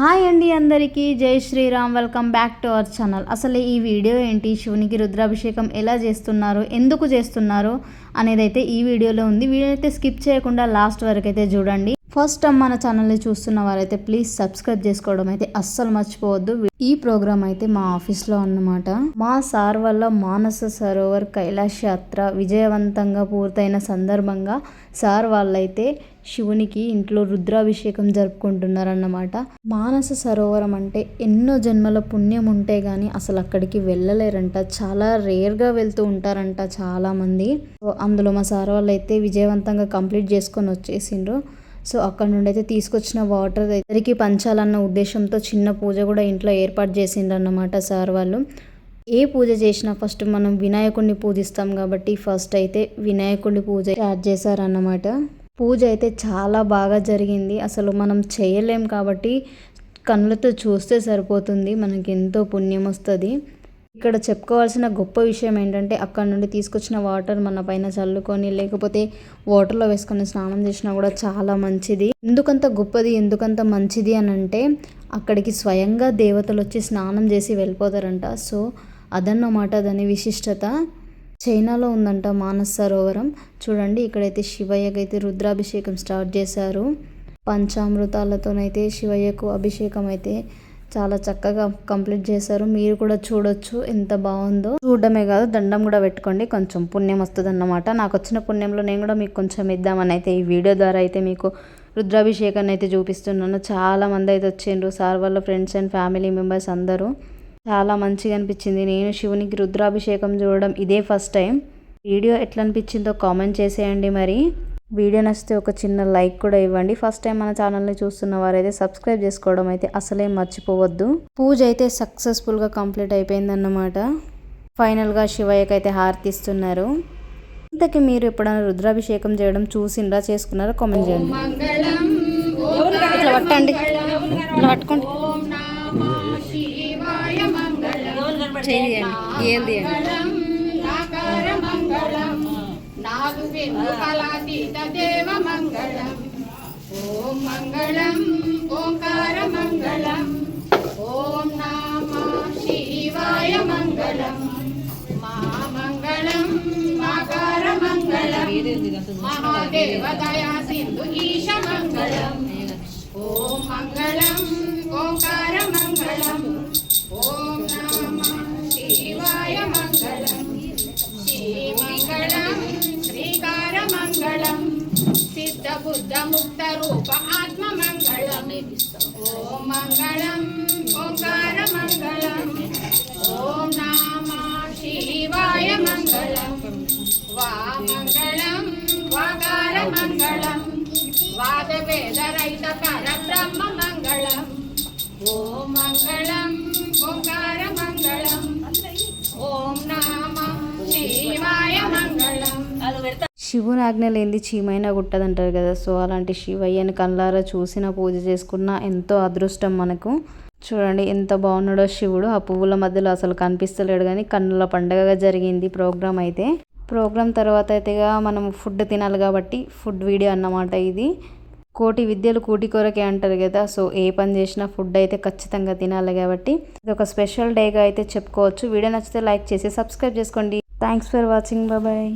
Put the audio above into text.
Hi అండి అందరికీ. జై Shriram. Welcome back to our channel. అసలు ఈ వీడియో ఏంటి? శివునికి రుద్రాభిషేకం ఎలా చేస్తున్నారు? ఎందుకు చేస్తున్నారు? అనేది అయితే ఈ వీడియోలో ఉంది. వీడియో అయితే స్కిప్ చేయకుండా లాస్ట్ వరకు అయితే చూడండి. ఫస్ట్ టైం మన ఛానల్ని చూస్తున్న వారైతే ప్లీజ్ సబ్స్క్రైబ్ చేసుకోవడం అయితే అస్సలు మర్చిపోవద్దు. ఈ ప్రోగ్రామ్ అయితే మా ఆఫీస్లో అన్నమాట. మా సార్ వల్ల మానస సరోవర్ కైలాష్ యాత్ర విజయవంతంగా పూర్తయిన సందర్భంగా సార్ వాళ్ళైతే శివునికి ఇంట్లో రుద్రాభిషేకం జరుపుకుంటున్నారన్నమాట. మానస సరోవరం అంటే ఎన్నో జన్మల పుణ్యం ఉంటే కానీ అసలు అక్కడికి వెళ్ళలేరంట. చాలా రేర్గా వెళ్తూ ఉంటారంట చాలామంది. సో అందులో మా సార్ వాళ్ళు అయితే విజయవంతంగా కంప్లీట్ చేసుకొని వచ్చేసిండ్రు. సో అక్కడ నుండి అయితే తీసుకొచ్చిన వాటర్ ఇద్దరికి పంచాలన్న ఉద్దేశంతో చిన్న పూజ కూడా ఇంట్లో ఏర్పాటు చేసిండ్రు అన్నమాట సార్ వాళ్ళు. ఏ పూజ చేసినా ఫస్ట్ మనం వినాయకుడిని పూజిస్తాం కాబట్టి ఫస్ట్ అయితే వినాయకుడిని పూజ స్టార్ట్ చేశారన్నమాట. పూజ అయితే చాలా బాగా జరిగింది. అసలు మనం చేయలేం కాబట్టి కళ్ళతో చూస్తే సరిపోతుంది. మనకి ఎంతో పుణ్యం వస్తుంది. ఇక్కడ చెప్పుకోవాల్సిన గొప్ప విషయం ఏంటంటే అక్కడ నుండి తీసుకొచ్చిన వాటర్ మన పైన చల్లుకొని లేకపోతే వాటర్లో వేసుకొని స్నానం చేసినా కూడా చాలా మంచిది. ఎందుకంత గొప్పది ఎందుకంత మంచిది అని అంటే అక్కడికి స్వయంగా దేవతలు వచ్చి స్నానం చేసి వెళ్ళిపోతారంట. సో అదన్నమాట దాని విశిష్టత. చైనాలో ఉందంట మానస్ సరోవరం. చూడండి ఇక్కడైతే శివయ్యకైతే అయితే రుద్రాభిషేకం స్టార్ట్ చేశారు. పంచామృతాలతోనైతే శివయ్యకు అభిషేకం అయితే చాలా చక్కగా కంప్లీట్ చేశారు. మీరు కూడా చూడొచ్చు ఎంత బాగుందో. చూడడమే కాదు దండం కూడా పెట్టుకోండి. కొంచెం పుణ్యం వస్తుంది అన్నమాట నాకు వచ్చిన పుణ్యంలో నేను కూడా మీకు కొంచెం ఇద్దామని అయితే ఈ వీడియో ద్వారా అయితే మీకు రుద్రాభిషేకాన్ని అయితే చూపిస్తున్నాను. చాలా మంది అయితే వచ్చిండ్రు. సార్ వాళ్ళ ఫ్రెండ్స్ అండ్ ఫ్యామిలీ మెంబర్స్ అందరూ. చాలా మంచిగా అనిపించింది. నేను శివునికి రుద్రాభిషేకం చూడడం ఇదే ఫస్ట్ టైం. వీడియో ఎట్లా అనిపించిందో కామెంట్ చేసేయండి మరి. వీడియో నచ్చితే ఒక చిన్న లైక్ కూడా ఇవ్వండి. ఫస్ట్ టైం మన ఛానల్ని చూస్తున్న వారైతే సబ్స్క్రైబ్ చేసుకోవడం అయితే అసలే మర్చిపోవద్దు. పూజ అయితే సక్సెస్ఫుల్గా కంప్లీట్ అయిపోయిందన్నమాట. ఫైనల్గా శివయ్యకి అయితే హారతిస్తున్నారు ఇంతకీ మీరు ఎప్పుడైనా రుద్రాభిషేకం చేయడం చూసిండ్రా చేసుకున్నారా? కామెంట్ చేయండి. ఇట్లా పట్టండి ఇట్లా పట్టుకోండి చేయండి తీయండి నాదు వెన్ను కళాతీత దేవ మంగళం ఓం మంగళం ఓంకార మంగళం ఓం నామ శివాయ మంగళం. మా మంగళం మాకార మంగళం మహాదేవ దయా సింధు ఈశ సిద్ధ బుద్ధ ముక్త రూప ఆత్మ మంగళం ఓం మంగళం ఓంకార మంగళం ఓం శివాయ మంగళం వా మంగళం వాకార మంగళం వాద వేద రహిత బ్రహ్మ మంగళం ఓం మంగళం శివుని ఆజ్ఞ లేనిది చీమైనా గుట్టదంటారు కదా. సో అలాంటి శివయ్యని కళ్ళారా చూసిన పూజ చేసుకున్న ఎంతో అదృష్టం మనకు. చూడండి ఎంత బాగున్నాడో శివుడు. ఆ పువ్వుల మధ్యలో అసలు కనిపిస్తలేడు కానీ కన్నుల పండగగా జరిగింది ప్రోగ్రామ్ అయితే. ప్రోగ్రామ్ తర్వాత అయితేగా మనం ఫుడ్ తినాలి కాబట్టి ఫుడ్ వీడియో అన్నమాట ఇది. కోటి విద్యలు కూటి కొరకే అంటారు కదా. సో ఏ పని చేసినా ఫుడ్ అయితే ఖచ్చితంగా తినాలి కాబట్టి ఇది ఒక స్పెషల్ డేగా అయితే చెప్పుకోవచ్చు. వీడియో నచ్చితే లైక్ చేసి సబ్స్క్రైబ్ చేసుకోండి. Thanks for watching. బాయ్.